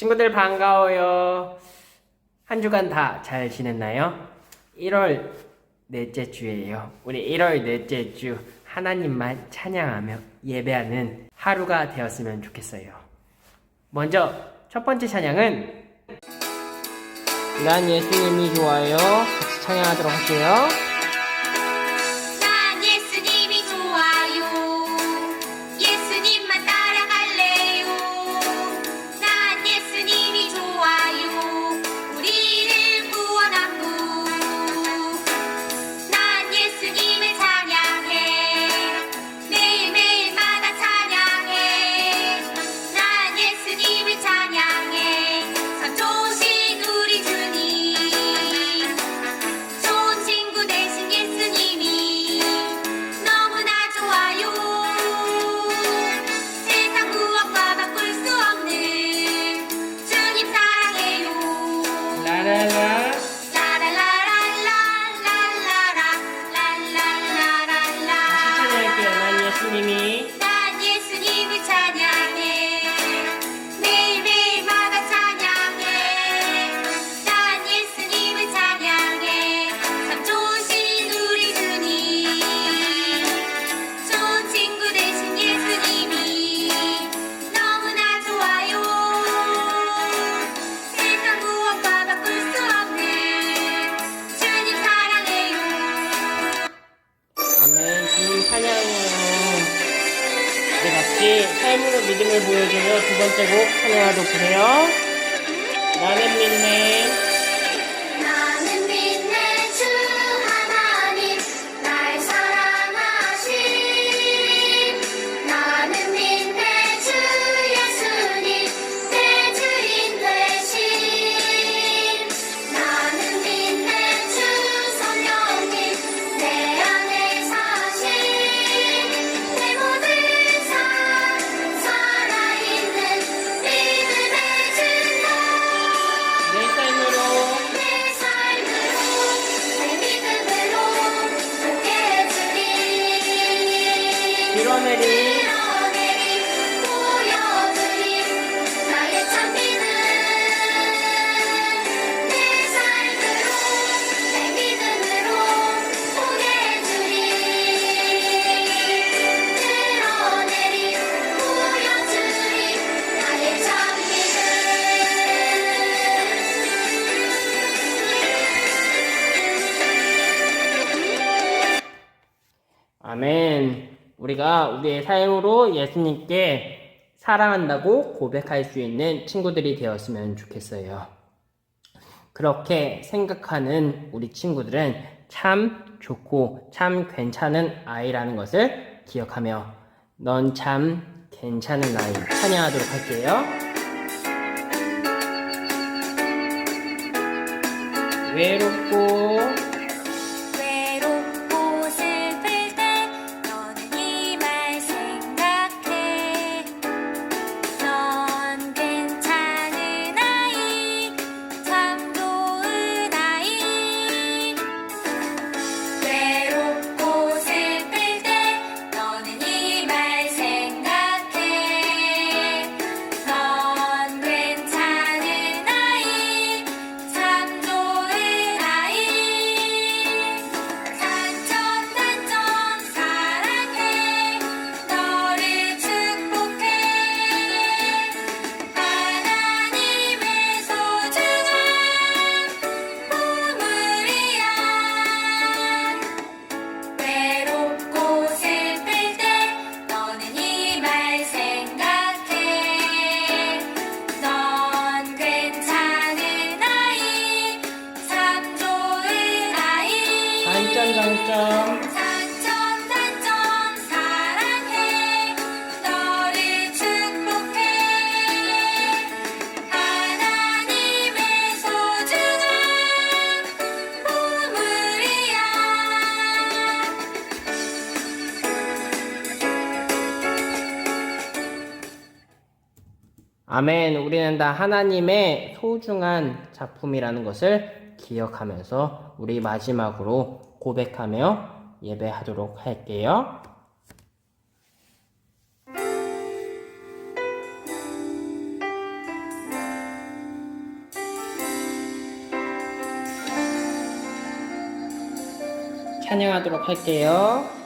친구들 반가워요. 한 주간 다 잘 지냈나요? 1월 넷째 주예요. 우리 1월 넷째 주 하나님만 찬양하며 예배하는 하루가 되었으면 좋겠어요. 먼저 첫 번째 찬양은 난 예수님이 좋아요. 같이 찬양하도록 할게요. 느낌을 보여주며 두 번째 곡 하나 더 보세요. 나는 믿네. comedy. 우리의 삶으로 예수님께 사랑한다고 고백할 수 있는 친구들이 되었으면 좋겠어요. 그렇게 생각하는 우리 친구들은 참 좋고 참 괜찮은 아이라는 것을 기억하며 넌 참 괜찮은 아이 찬양하도록 할게요. 외롭고 아멘. 우리는 다 하나님의 소중한 작품이라는 것을 기억하면서 우리 마지막으로 고백하며 예배하도록 할게요. 찬양하도록 할게요.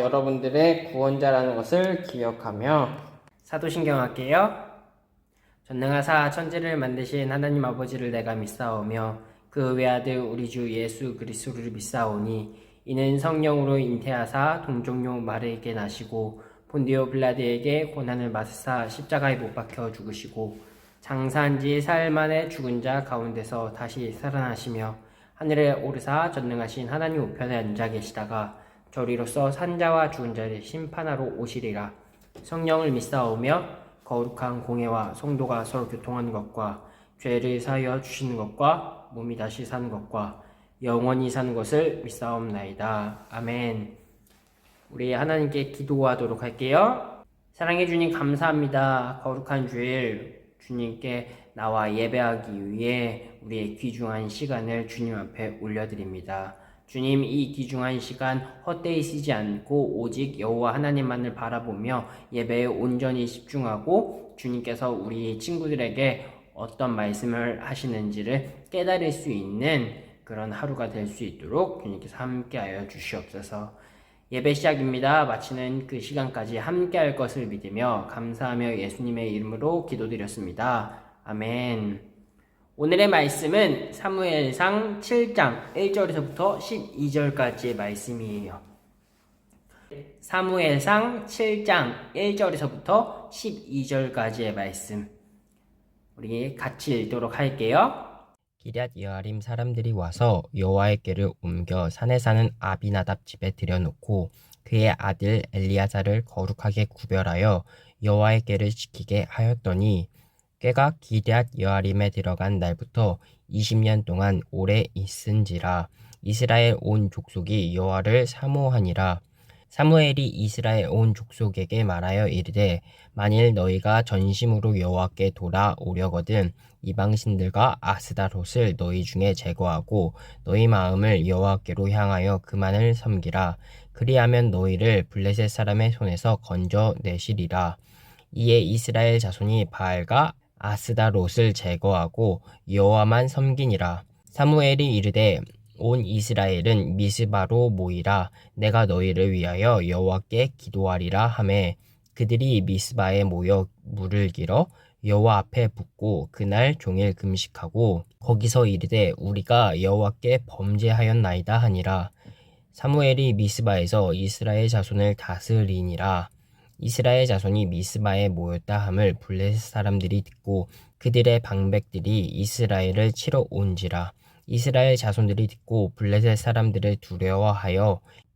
여러분들의 구원자라는 것을 기억하며 사도신경 할게요. 전능하사 천지를 만드신 하나님 아버지를 내가 믿사오며 그 외아들 우리 주 예수 그리스도를 믿사오니 이는 성령으로 잉태하사 동정녀 마르에게 나시고 본디오 빌라드에게 고난을 받으사 십자가에 못 박혀 죽으시고 장사한 지 사흘 만에 죽은 자 가운데서 다시 살아나시며 하늘에 오르사 전능하신 하나님 우편에 앉아 계시다가 저리로서 산자와 죽은 자를 심판하러 오시리라 성령을 믿사오며 거룩한 공예와 성도가 서로 교통하는 것과 죄를 사하여 주시는 것과 몸이 다시 사는 것과 영원히 사는 것을 믿사옵나이다. 아멘. 우리 하나님께 기도하도록 할게요. 사랑해 주님 감사합니다. 거룩한 주일 주님께 나와 예배하기 위해 우리의 귀중한 시간을 주님 앞에 올려드립니다. 주님 이 귀중한 시간 헛되이 쓰지 않고 오직 여호와 하나님만을 바라보며 예배에 온전히 집중하고 주님께서 우리 친구들에게 어떤 말씀을 하시는지를 깨달을 수 있는 그런 하루가 될 수 있도록 주님께서 함께하여 주시옵소서. 예배 시작입니다. 마치는 그 시간까지 함께할 것을 믿으며 감사하며 예수님의 이름으로 기도드렸습니다. 아멘. 오늘의 말씀은 사무엘상 7장 1절에서부터 12절까지의 말씀이에요. 사무엘상 7장 1절에서부터 12절까지의 말씀. 우리 같이 읽도록 할게요. 기럇 여아림 사람들이 와서 여호와의께를 옮겨 산에 사는 아비나답 집에 들여놓고 그의 아들 엘리야자를 거룩하게 구별하여 여호와의께를 지키게 하였더니 꾀가 기럇 여아림에 들어간 날부터 20년 동안 오래 있은지라 이스라엘 온 족속이 여호와를 사모하니라. 사무엘이 이스라엘 온 족속에게 말하여 이르되 만일 너희가 전심으로 여호와께 돌아오려거든 이방신들과 아스다롯을 너희 중에 제거하고 너희 마음을 여호와께로 향하여 그만을 섬기라. 그리하면 너희를 블레셋 사람의 손에서 건져 내시리라. 이에 이스라엘 자손이 바알과 아스다롯을 제거하고 여호와만 섬기니라. 사무엘이 이르되 온 이스라엘은 미스바로 모이라. 내가 너희를 위하여 여호와께 기도하리라 하매 그들이 미스바에 모여 물을 길어 여호와 앞에 붓고 그날 종일 금식하고 거기서 이르되 우리가 여호와께 범죄하였나이다 하니라. 사무엘이 미스바에서 이스라엘 자손을 다스리니라 이스라엘 자손이 미스바에 모였다 함을 블레셋 사람들이 듣고 그들의 방백들이 이스라엘을 치러 온지라. 이스라엘 자손들이 듣고 블레셋 사람들을 두려워하여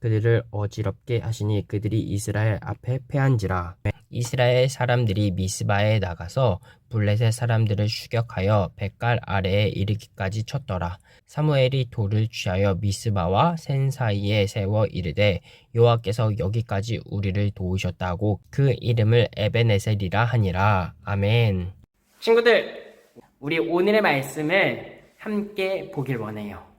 그들을 어지럽게 하시니 그들이 이스라엘 앞에 패한지라 이스라엘 사람들이 미스바에 나가서 블레셋 사람들을 추격하여 백갈 아래에 이르기까지 쳤더라 사무엘이 돌을 취하여 미스바와 센 사이에 세워 이르되 여호와께서 여기까지 우리를 도우셨다고 그 이름을 에베네셀이라 하니라. 아멘. 친구들, 우리 오늘의 말씀을 함께 보길 원해요.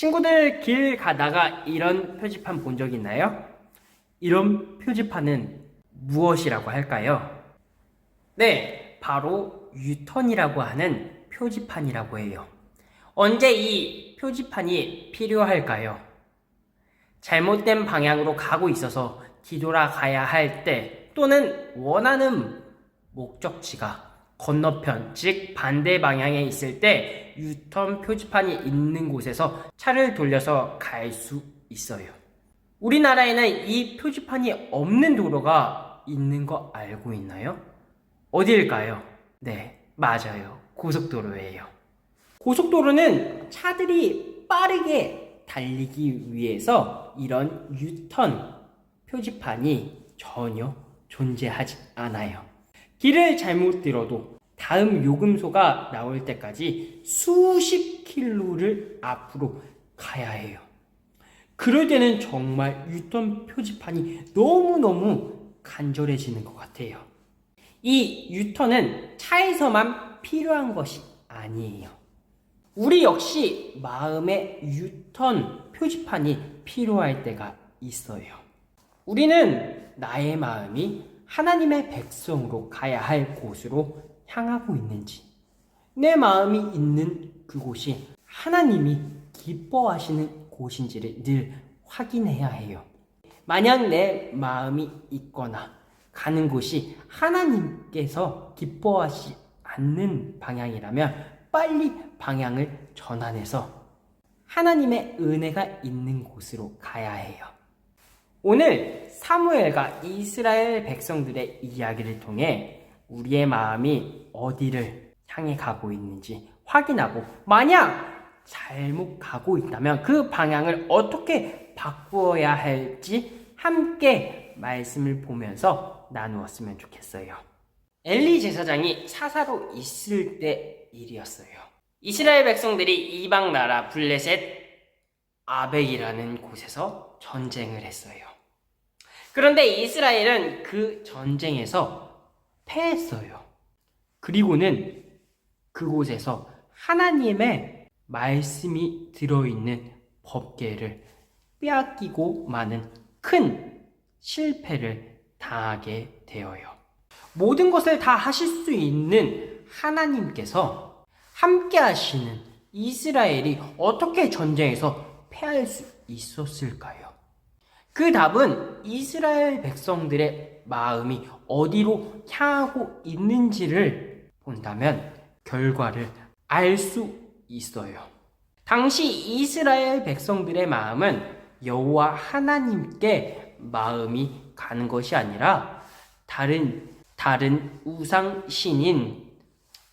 친구들 길 가다가 이런 표지판 본 적 있나요? 이런 표지판은 무엇이라고 할까요? 네, 바로 유턴이라고 하는 표지판이라고 해요. 언제 이 표지판이 필요할까요? 잘못된 방향으로 가고 있어서 뒤돌아가야 할 때 또는 원하는 목적지가 건너편, 즉 반대 방향에 있을 때 유턴 표지판이 있는 곳에서 차를 돌려서 갈 수 있어요. 우리나라에는 이 표지판이 없는 도로가 있는 거 알고 있나요? 어디일까요? 네, 맞아요. 고속도로예요. 고속도로는 차들이 빠르게 달리기 위해서 이런 유턴 표지판이 전혀 존재하지 않아요. 길을 잘못 들어도 다음 요금소가 나올 때까지 수십 킬로를 앞으로 가야 해요. 그럴 때는 정말 유턴 표지판이 너무너무 간절해지는 것 같아요. 이 유턴은 차에서만 필요한 것이 아니에요. 우리 역시 마음의 유턴 표지판이 필요할 때가 있어요. 우리는 나의 마음이 하나님의 백성으로 가야 할 곳으로 향하고 있는지, 내 마음이 있는 그곳이 하나님이 기뻐하시는 곳인지를 늘 확인해야 해요. 만약 내 마음이 있거나 가는 곳이 하나님께서 기뻐하지 않는 방향이라면 빨리 방향을 전환해서 하나님의 은혜가 있는 곳으로 가야 해요. 오늘 사무엘과 이스라엘 백성들의 이야기를 통해 우리의 마음이 어디를 향해 가고 있는지 확인하고 만약 잘못 가고 있다면 그 방향을 어떻게 바꾸어야 할지 함께 말씀을 보면서 나누었으면 좋겠어요. 엘리 제사장이 사사로 있을 때 일이었어요. 이스라엘 백성들이 이방 나라 블레셋 아벡이라는 곳에서 전쟁을 했어요. 그런데 이스라엘은 그 전쟁에서 패했어요. 그리고는 그곳에서 하나님의 말씀이 들어있는 법계를 빼앗기고 마는 큰 실패를 당하게 되어요. 모든 것을 다 하실 수 있는 하나님께서 함께 하시는 이스라엘이 어떻게 전쟁에서 패할 수 있었을까요? 그 답은 이스라엘 백성들의 마음이 어디로 향하고 있는지를 본다면 결과를 알 수 있어요. 당시 이스라엘 백성들의 마음은 여호와 하나님께 마음이 가는 것이 아니라 다른 다른 우상 신인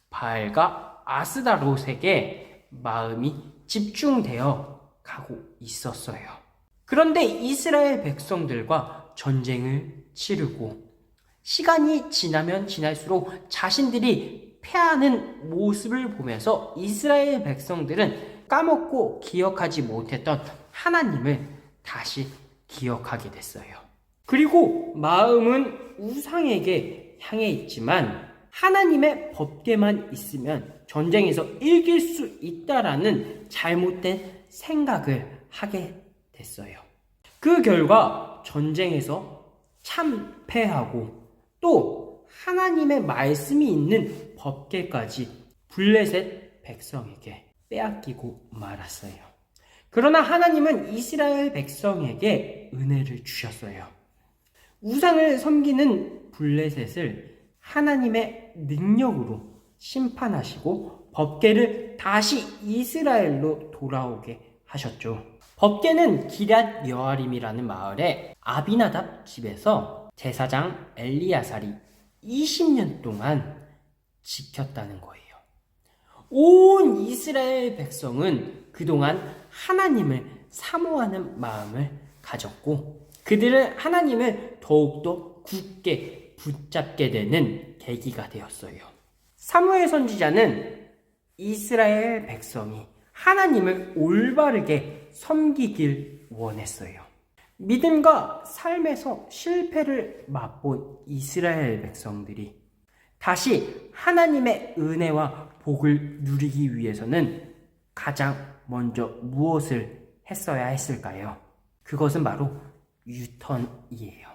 바알과 아스다롯에게 마음이 집중되어 가고 있었어요. 그런데 이스라엘 백성들과 전쟁을 치르고 시간이 지나면 지날수록 자신들이 패하는 모습을 보면서 이스라엘 백성들은 까먹고 기억하지 못했던 하나님을 다시 기억하게 됐어요. 그리고 마음은 우상에게 향해 있지만 하나님의 법계만 있으면 전쟁에서 이길 수 있다라는 잘못된 생각을 하게 됐어요. 그 결과 전쟁에서 참패하고 또 하나님의 말씀이 있는 법계까지 블레셋 백성에게 빼앗기고 말았어요. 그러나 하나님은 이스라엘 백성에게 은혜를 주셨어요. 우상을 섬기는 블레셋을 하나님의 능력으로 심판하시고 법계를 다시 이스라엘로 돌아오게 하셨죠. 법계는 기랏 여아림이라는 마을에 아비나답 집에서 제사장 엘리야살이 20년 동안 지켰다는 거예요. 온 이스라엘 백성은 그동안 하나님을 사모하는 마음을 가졌고 그들은 하나님을 더욱더 굳게 붙잡게 되는 계기가 되었어요. 사무엘 선지자는 이스라엘 백성이 하나님을 올바르게 섬기길 원했어요. 믿음과 삶에서 실패를 맛본 이스라엘 백성들이 다시 하나님의 은혜와 복을 누리기 위해서는 가장 먼저 무엇을 했어야 했을까요? 그것은 바로 유턴이에요.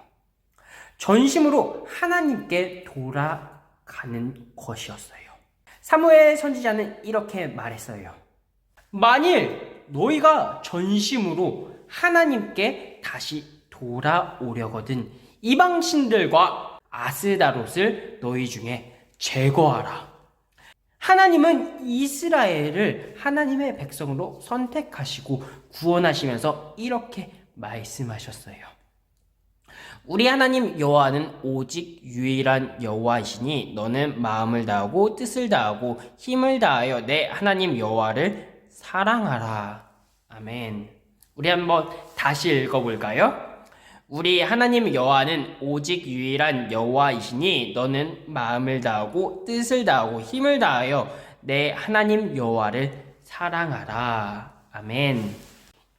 전심으로 하나님께 돌아가는 것이었어요. 사무엘 선지자는 이렇게 말했어요. 만일 너희가 전심으로 하나님께 다시 돌아오려거든 이방신들과 아스다롯을 너희 중에 제거하라. 하나님은 이스라엘을 하나님의 백성으로 선택하시고 구원하시면서 이렇게 말씀하셨어요. 우리 하나님 여호와는 오직 유일한 여호와이시니 너는 마음을 다하고 뜻을 다하고 힘을 다하여 내 하나님 여호와를 사랑하라. 아멘. 우리 한번 다시 읽어볼까요? 우리 하나님 여호와는 오직 유일한 여호와이시니 너는 마음을 다하고 뜻을 다하고 힘을 다하여 내 하나님 여호와를 사랑하라. 아멘.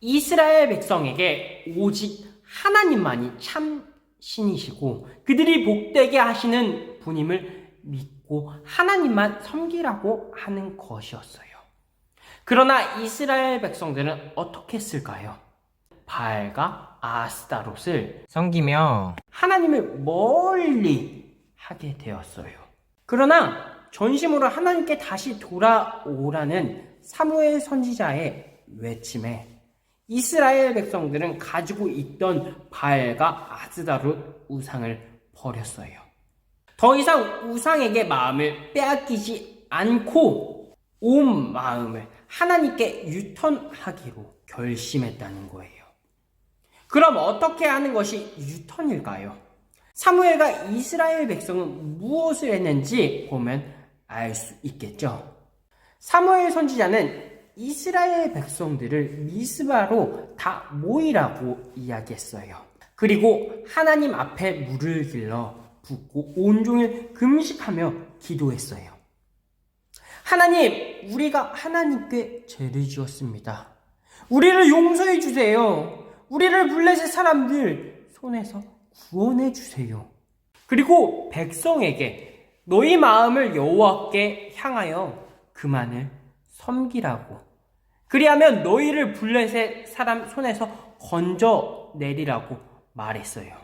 이스라엘 백성에게 오직 하나님만이 참 신이시고 그들이 복되게 하시는 분임을 믿고 하나님만 섬기라고 하는 것이었어요. 그러나 이스라엘 백성들은 어떻게 했을까요? 바알과 아스타롯을 섬기며 하나님을 멀리 하게 되었어요. 그러나 전심으로 하나님께 다시 돌아오라는 사무엘 선지자의 외침에 이스라엘 백성들은 가지고 있던 바알과 아스다롯 우상을 버렸어요. 더 이상 우상에게 마음을 빼앗기지 않고 온 마음을 하나님께 유턴하기로 결심했다는 거예요. 그럼 어떻게 하는 것이 유턴일까요? 사무엘과 이스라엘 백성은 무엇을 했는지 보면 알 수 있겠죠. 사무엘 선지자는 이스라엘 백성들을 미스바로 다 모이라고 이야기했어요. 그리고 하나님 앞에 물을 길러 붓고 온종일 금식하며 기도했어요. 하나님, 우리가 하나님께 죄를 지었습니다. 우리를 용서해 주세요. 우리를 블레셋 사람들 손에서 구원해 주세요. 그리고 백성에게 너희 마음을 여호와께 향하여 그만을 섬기라고. 그리하면 너희를 블레셋 사람 손에서 건져 내리라고 말했어요.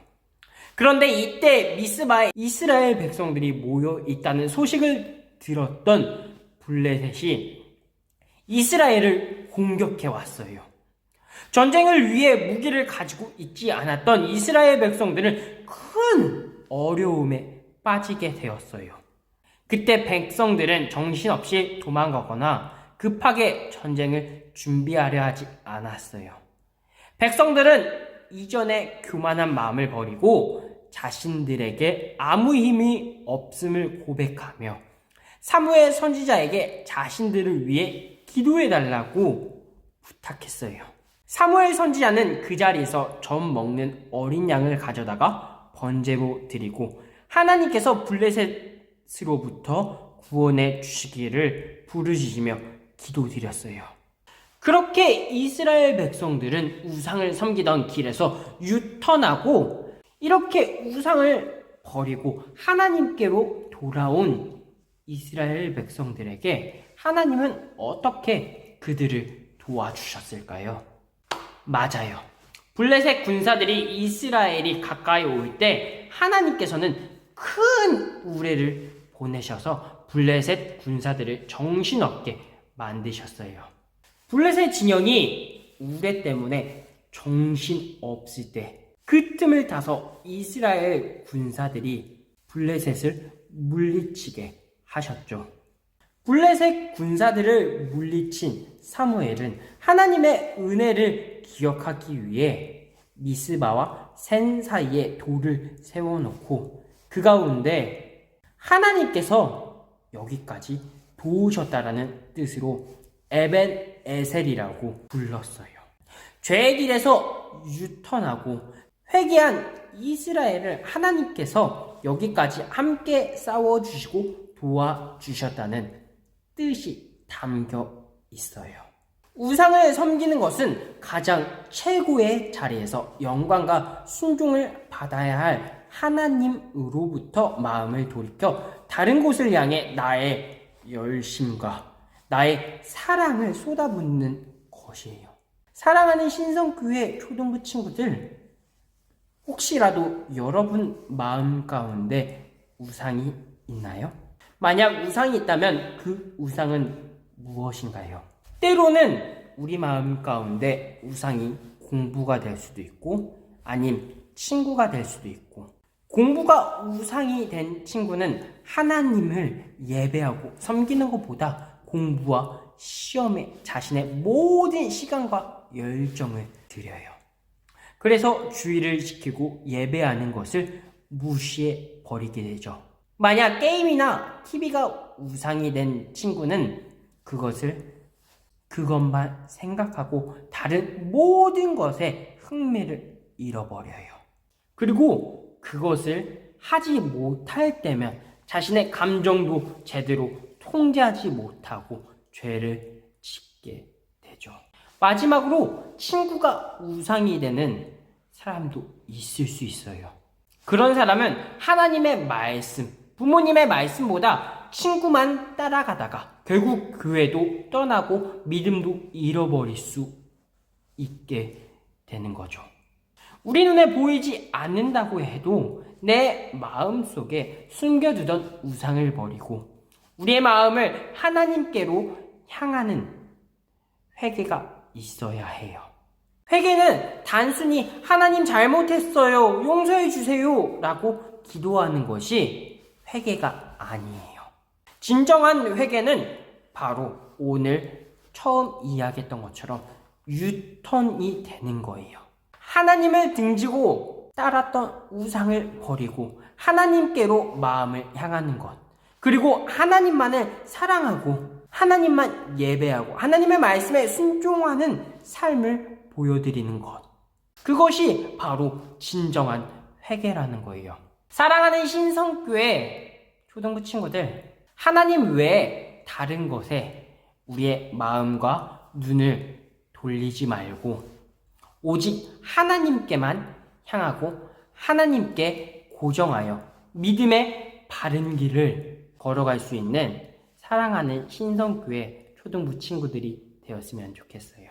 그런데 이때 미스바에 이스라엘 백성들이 모여 있다는 소식을 들었던 블레셋이 이스라엘을 공격해 왔어요. 전쟁을 위해 무기를 가지고 있지 않았던 이스라엘 백성들은 큰 어려움에 빠지게 되었어요. 그때 백성들은 정신없이 도망가거나 급하게 전쟁을 준비하려 하지 않았어요. 백성들은 이전에 교만한 마음을 버리고 자신들에게 아무 힘이 없음을 고백하며 사무엘 선지자에게 자신들을 위해 기도해 달라고 부탁했어요. 사무엘 선지자는 그 자리에서 젖 먹는 어린 양을 가져다가 번제로 드리고 하나님께서 블레셋으로부터 구원해 주시기를 부르짖으며 기도드렸어요. 그렇게 이스라엘 백성들은 우상을 섬기던 길에서 유턴하고 이렇게 우상을 버리고 하나님께로 돌아온 이스라엘 백성들에게 하나님은 어떻게 그들을 도와주셨을까요? 맞아요. 블레셋 군사들이 이스라엘이 가까이 올 때 하나님께서는 큰 우레를 보내셔서 블레셋 군사들을 정신없게 만드셨어요. 블레셋 진영이 우레 때문에 정신 없을 때 그 틈을 타서 이스라엘 군사들이 블레셋을 물리치게 하셨죠. 블레셋 군사들을 물리친 사무엘은 하나님의 은혜를 기억하기 위해 미스바와 센 사이에 돌을 세워놓고 그 가운데 하나님께서 여기까지 도우셨다라는 뜻으로 에벤 에셀이라고 불렀어요. 죄의 길에서 유턴하고 회개한 이스라엘을 하나님께서 여기까지 함께 싸워주시고 도와주셨다는 뜻이 담겨 있어요. 우상을 섬기는 것은 가장 최고의 자리에서 영광과 순종을 받아야 할 하나님으로부터 마음을 돌이켜 다른 곳을 향해 나의 열심과 나의 사랑을 쏟아붓는 것이에요. 사랑하는 신성교회 초등부 친구들, 혹시라도 여러분 마음 가운데 우상이 있나요? 만약 우상이 있다면 그 우상은 무엇인가요? 때로는 우리 마음 가운데 우상이 공부가 될 수도 있고, 아님 친구가 될 수도 있고, 공부가 우상이 된 친구는 하나님을 예배하고 섬기는 것보다 공부와 시험에 자신의 모든 시간과 열정을 들여요. 그래서 주의를 지키고 예배하는 것을 무시해 버리게 되죠. 만약 게임이나 TV가 우상이 된 친구는 그것을 그것만 생각하고 다른 모든 것에 흥미를 잃어버려요. 그리고 그것을 하지 못할 때면 자신의 감정도 제대로 통제하지 못하고 죄를 짓게 되죠. 마지막으로 친구가 우상이 되는 사람도 있을 수 있어요. 그런 사람은 하나님의 말씀, 부모님의 말씀보다 친구만 따라가다가 결국 교회도 떠나고 믿음도 잃어버릴 수 있게 되는 거죠. 우리 눈에 보이지 않는다고 해도 내 마음 속에 숨겨두던 우상을 버리고 우리의 마음을 하나님께로 향하는 회개가 있어야 해요. 회개는 단순히 하나님 잘못했어요. 용서해 주세요. 라고 기도하는 것이 회개가 아니에요. 진정한 회개는 바로 오늘 처음 이야기했던 것처럼 유턴이 되는 거예요. 하나님을 등지고 따랐던 우상을 버리고 하나님께로 마음을 향하는 것. 그리고 하나님만을 사랑하고 하나님만 예배하고 하나님의 말씀에 순종하는 삶을 보여드리는 것. 그것이 바로 진정한 회개라는 거예요. 사랑하는 신성교회 초등부 친구들, 하나님 외에 다른 것에 우리의 마음과 눈을 돌리지 말고 오직 하나님께만 향하고 하나님께 고정하여 믿음의 바른 길을 걸어갈 수 있는 사랑하는 신성교회 초등부 친구들이 되었으면 좋겠어요.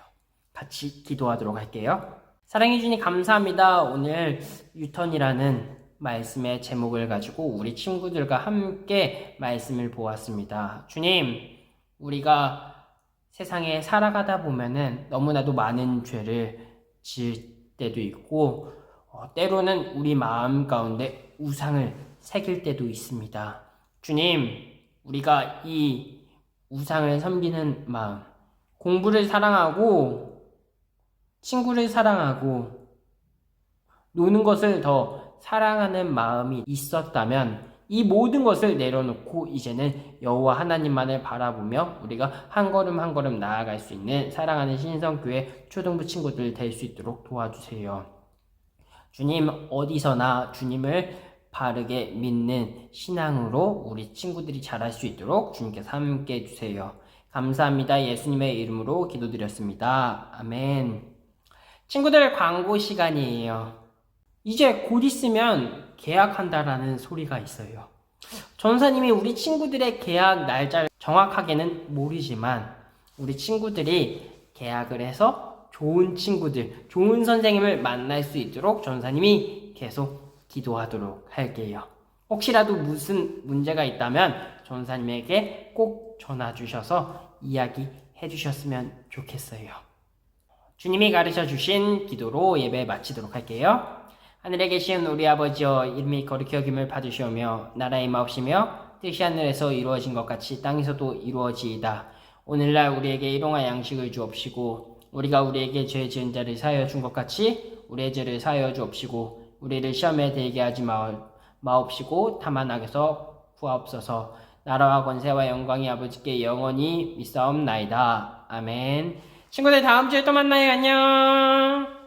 같이 기도하도록 할게요. 사랑해주니 감사합니다. 오늘 유턴이라는 말씀의 제목을 가지고 우리 친구들과 함께 말씀을 보았습니다. 주님, 우리가 세상에 살아가다 보면은 너무나도 많은 죄를 지을 때도 있고, 어, 때로는 우리 마음 가운데 우상을 새길 때도 있습니다. 주님, 우리가 이 우상을 섬기는 마음, 공부를 사랑하고, 친구를 사랑하고, 노는 것을 더 사랑하는 마음이 있었다면, 이 모든 것을 내려놓고 이제는 여호와 하나님만을 바라보며 우리가 한 걸음 한 걸음 나아갈 수 있는 사랑하는 신성교회 초등부 친구들 될 수 있도록 도와주세요. 주님 어디서나 주님을 바르게 믿는 신앙으로 우리 친구들이 자랄 수 있도록 주님께서 함께 해주세요. 감사합니다. 예수님의 이름으로 기도드렸습니다. 아멘. 친구들 광고 시간이에요. 이제 곧 있으면 계약한다라는 소리가 있어요. 전사님이 우리 친구들의 계약 날짜를 정확하게는 모르지만 우리 친구들이 계약을 해서 좋은 친구들, 좋은 선생님을 만날 수 있도록 전사님이 계속 기도하도록 할게요. 혹시라도 무슨 문제가 있다면 전사님에게 꼭 전화 주셔서 이야기해 주셨으면 좋겠어요. 주님이 가르쳐 주신 기도로 예배 마치도록 할게요. 하늘에 계신 우리 아버지여 이름이 거룩히 여김을 받으시오며 나라의 마옵시며 뜻이 하늘에서 이루어진 것 같이 땅에서도 이루어지이다. 오늘날 우리에게 일용할 양식을 주옵시고 우리가 우리에게 죄 지은 자를 사하여 준 것 같이 우리의 죄를 사하여 주옵시고 우리를 시험에 들게 하지 마, 마옵시고 다만 악에서 부하옵소서. 나라와 권세와 영광이 아버지께 영원히 있사옵나이다. 아멘. 친구들 다음 주에 또 만나요. 안녕